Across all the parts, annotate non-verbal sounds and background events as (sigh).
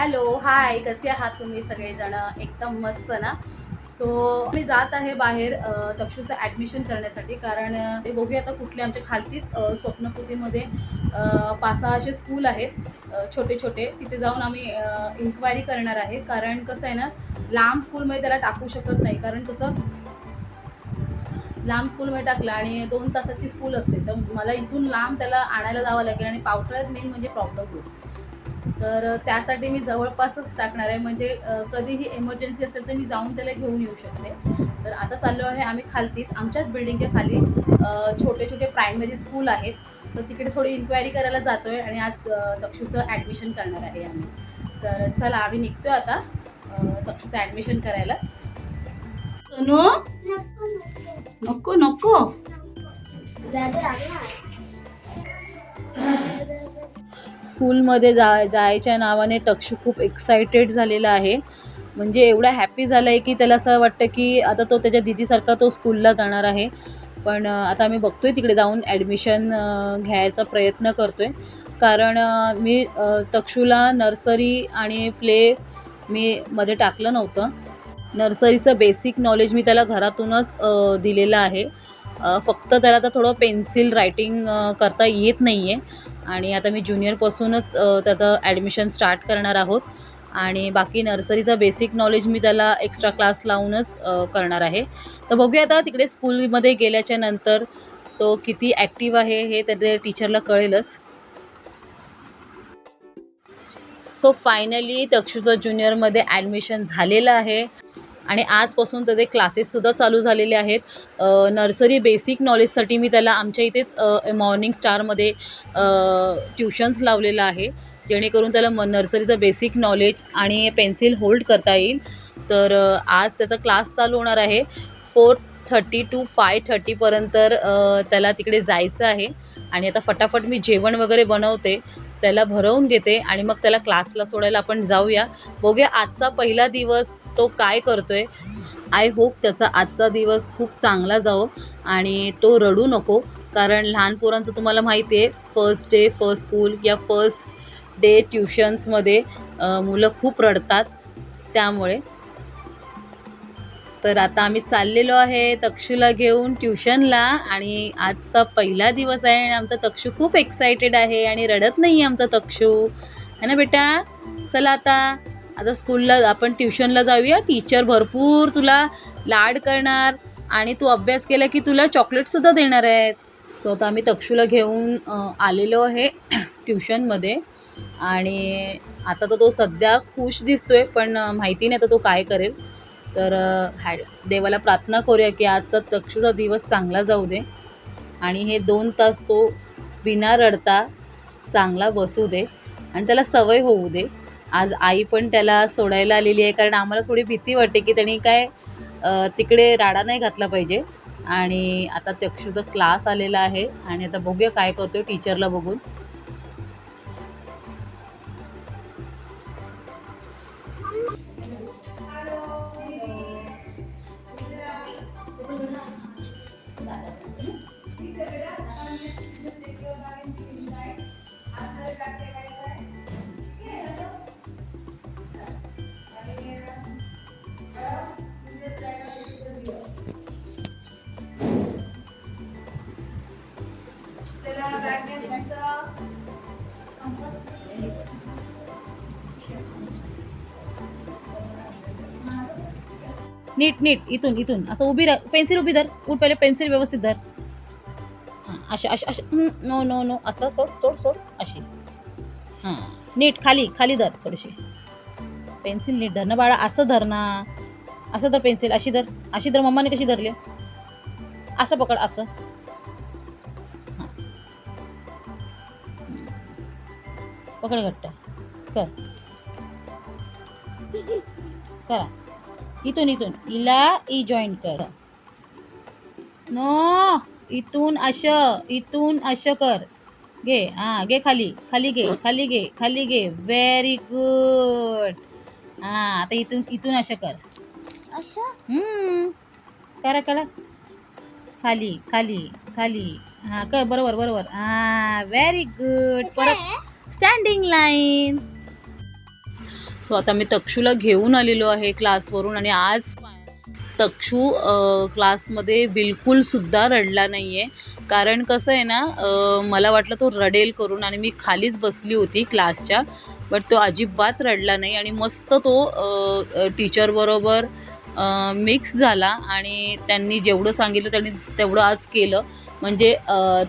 Hello hi कसे आहात तुम्ही सगळेजण? एकदम मस्त ना? सो मी जात आहे बाहेर अ, तक्षूचं ॲडमिशन करण्यासाठी. कारण ते बघूया आता कुठले आमच्या खालतीच अ, स्वप्नपुतीमध्ये पाच सहा असे स्कूल आहेत छोटे छोटे तिथे जाऊन आम्ही इन्क्वायरी करणार आहे. कारण कसं आहे ना लांब स्कूलमध्ये त्याला टाकू शकत नाही. कारण कसं लांब स्कूलमध्ये टाकलं आणि दोन तासाची स्कूल असते. तर मला इथून लांब त्याला आणायला जावं लागेल आणि पावसाळ्यात मेन म्हणजे प्रॉब्लेम होईल. तर त्यासाठी मी जवळपासच टाकणार आहे. म्हणजे कधीही एमर्जन्सी असेल तर मी जाऊन त्याला घेऊन येऊ शकते. तर आता चाललो आहे आम्ही खालतीच आमच्याच बिल्डिंगच्या खाली छोटे छोटे प्रायमरी स्कूल आहेत. तर तिकडे थोडी इन्क्वायरी करायला जातो आहे आणि आज अ, तक्षूचं ॲडमिशन करणार आहे आम्ही. तर चला आम्ही निघतो आता अ, तक्षूचं ॲडमिशन करायला. सोनू? नको नको. स्कूलमध्ये जा जायच्या नावाने तक्षू खूप एक्सायटेड झालेला आहे. म्हणजे एवढा हॅपी झाला आहे की त्याला असं वाटतं की आता तो त्याच्या दिदीसारखा तो स्कूलला जाणार आहे. पण आता आम्ही आहे तिकडे जाऊन ॲडमिशन घ्यायचा प्रयत्न करतो आहे कारण मी तक्षूला नर्सरी आणि प्ले मी मध्ये टाकलं नव्हतं. नर्सरीचं बेसिक नॉलेज मी त्याला घरातूनच दिलेलं आहे. फक्त त्याला आता थोडं पेन्सिल रायटिंग करता येत नाही आहे आणि आता मी ज्युनियरपासूनच त्याचं ॲडमिशन स्टार्ट करणार आहोत. आणि बाकी नर्सरीचं बेसिक नॉलेज मी त्याला एक्स्ट्रा क्लास लावूनच करणार आहे. तर बघूया आता तिकडे स्कूलमध्ये गेल्याच्यानंतर तो किती ॲक्टिव्ह आहे हे त्याच्या टीचरला कळेलच. सो फायनली तक्षुचं ज्युनियरमध्ये ॲडमिशन झालेलं आहे. आणि आजपासून त्याचे क्लासेससुद्धा चालू झालेले आहेत. नर्सरी बेसिक नॉलेजसाठी मी त्याला आमच्या इथेच मॉर्निंग स्टारमध्ये ट्युशन्स लावलेलं आहे. जेणेकरून त्याला म नर्सरीचं बेसिक नॉलेज आणि पेन्सिल होल्ड करता येईल. तर आज त्याचा क्लास चालू होणार आहे. फोर थर्टी टू फाय थर्टीपर्यंत त्याला तिकडे जायचं आहे. आणि आता फटाफट मी जेवण वगैरे बनवते. त्याला भरवून घेते आणि मग त्याला क्लासला सोडायला आपण जाऊया. बघूया आजचा पहिला दिवस तो काय करतोय? आय होप त्याचा आजचा दिवस खूप चांगला जावो आणि तो रडू नको. कारण लहान पोरांचं तुम्हाला माहिती आहे फर्स्ट डे फर्स्ट स्कूल या फर्स्ट डे ट्युशन्समध्ये मुलं खूप रडतात. त्यामुळे तर आता आम्ही चाललेलो आहे तक्षूला घेऊन ट्युशनला आणि आजचा पहिला दिवस आहे आणि आमचा तक्षू खूप एक्सायटेड आहे आणि रडत नाही आहे आमचा तक्षू. है ना बेटा? चला आता. आता स्कूलला आपण ट्युशनला जाऊया. टीचर भरपूर तुला लाड करणार आणि तू अभ्यास केला की तुला चॉकलेटसुद्धा देणार आहेत. सो आता आम्ही तक्षूला घेऊन आलेलो आहे (clears throat) ट्युशनमध्ये. आणि आता तर तो सध्या खुश दिसतोय पण माहिती नाही आता तो काय करेल. तर हॅ देवाला प्रार्थना करूया की आजचा तक्षूचा दिवस चांगला जाऊ दे. आणि हे दोन तास तो बिना रडता चांगला बसू दे. आणि त्याला सवय होऊ दे. आज आई पण त्याला सोडायला आलेली आहे कारण आम्हाला थोडी भीती वाटते की त्यांनी काय तिकडे राडा नाही घातला पाहिजे. आणि आता तक्षूचा क्लास आलेला आहे. आणि आता बघूया काय करतो टीचरला बघून. नीट नीट इथून इथून. असं उभी राह पेन्सिल उभी धर. उठ पहिले पेन्सिल व्यवस्थित धर. हां अशा अशा अशा. नो नो नो असं सोड सोड सोड. अशी. हां. नीट खाली खाली धर थोडीशी. पेन्सिल नीट धर. ना बाळा असं धर ना. असं धर पेन्सिल. अशी धर. अशी धर. मम्माने कशी धरली? असं पकड असं. हां. पकड घट्ट. कर. करा. इथून इथून. इला ई जॉईन कर. नो इथून अश इथून अश कर. घे हां घे खाली खाली घे खाली घे खाली घे. व्हेरी गुड हां आता इथून इथून अश कर. करा करा. खाली खाली खाली. हां कर बरोबर बरोबर. हां व्हेरी गुड परत स्टँडिंग लाईन सो आता मी तक्षूला घेऊन आलेलो आहे क्लासवरून आणि आज तक्षू क्लासमध्ये बिलकुलसुद्धा रडला नाही आहे कारण कसं आहे ना मला वाटलं तो रडेल करून आणि मी खालीच बसली होती क्लासच्या बट तो अजिबात रडला नाही आणि मस्त तो टीचरबरोबर मिक्स झाला आणि त्यांनी जेवढं सांगितलं त्यांनी तेवढं आज केलं. म्हणजे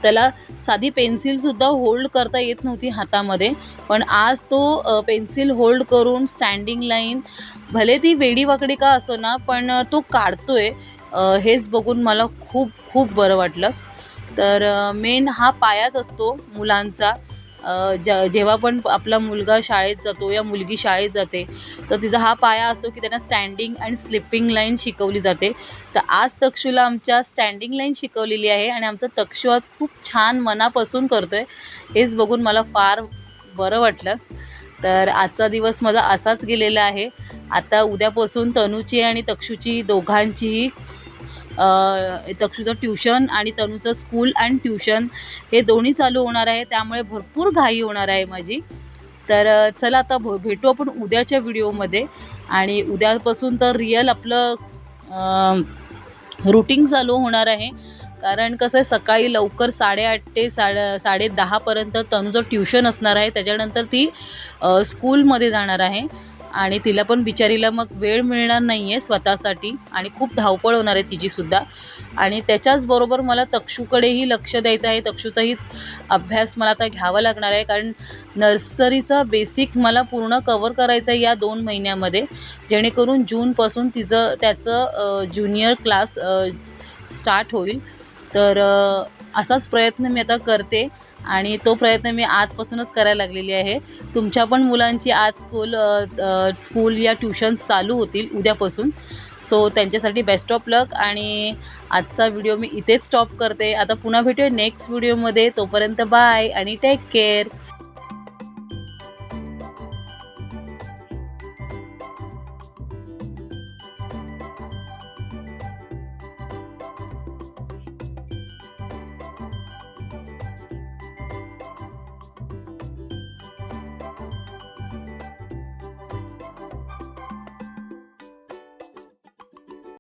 त्याला साधी पेन्सिलसुद्धा होल्ड करता येत नव्हती हातामध्ये. पण आज तो पेन्सिल होल्ड करून स्टँडिंग लाईन भले ती वेडीवाकडी का असो ना पण तो काढतोय. आहे हेच बघून मला खूप खूप बरं वाटलं. तर मेन हा पायाच असतो मुलांचा. ज जेव्हा पण आपला मुलगा शाळेत जातो या मुलगी शाळेत जाते तर तिचा हा पाया असतो की त्यांना स्टँडिंग अँड स्लिपिंग लाईन शिकवली जाते. तर आज तक्षूला आमच्या स्टँडिंग लाईन शिकवलेली आहे आणि आमचा तक्षू आज खूप छान मनापासून करतो आहे हेच बघून मला फार बरं वाटलं. तर आजचा दिवस माझा असाच गेलेला आहे. आता उद्यापासून तनूची आणि तक्षूची दोघांचीही तक्षूचं ट्युशन आणि तनूचं स्कूल अँड ट्युशन हे दोन्ही चालू होणार आहे. त्यामुळे भरपूर घाई होणार आहे माझी. तर चला आता भ भेटू आपण उद्याच्या व्हिडिओमध्ये. आणि उद्यापासून तर रिअल आपलं रुटीन चालू होणार आहे. कारण कसं आहे सकाळी लवकर साडेआठ ते साडे साडे दहापर्यंत तनुचं ट्युशन असणार आहे. त्याच्यानंतर ती स्कूलमध्ये जाणार आहे. आणि तिला पण बिचारीला मग वेळ मिळणार नाही आहे स्वतःसाठी आणि खूप धावपळ होणार आहे तिचीसुद्धा आणि त्याच्याचबरोबर मला तक्षूकडेही लक्ष द्यायचं आहे. तक्षूचाही अभ्यास मला आता घ्यावा लागणार आहे. कारण नर्सरीचा बेसिक मला पूर्ण कवर करायचं आहे या दोन महिन्यामध्ये. जेणेकरून जूनपासून तिचं त्याचं ज्युनियर क्लास स्टार्ट होईल. तर असाच प्रयत्न मी आता करते. आणि तो प्रयत्न मी आजपासूनच करायला लागलेली आहे. तुमच्या पण मुलांची आज स्कूल स्कूल या ट्युशन्स चालू होतील उद्यापासून. सो त्यांच्यासाठी बेस्ट ऑफ लक आणि आजचा व्हिडिओ मी इथेच स्टॉप करते. आता पुन्हा भेटूया नेक्स्ट व्हिडिओमध्ये तोपर्यंत बाय आणि टेक केअर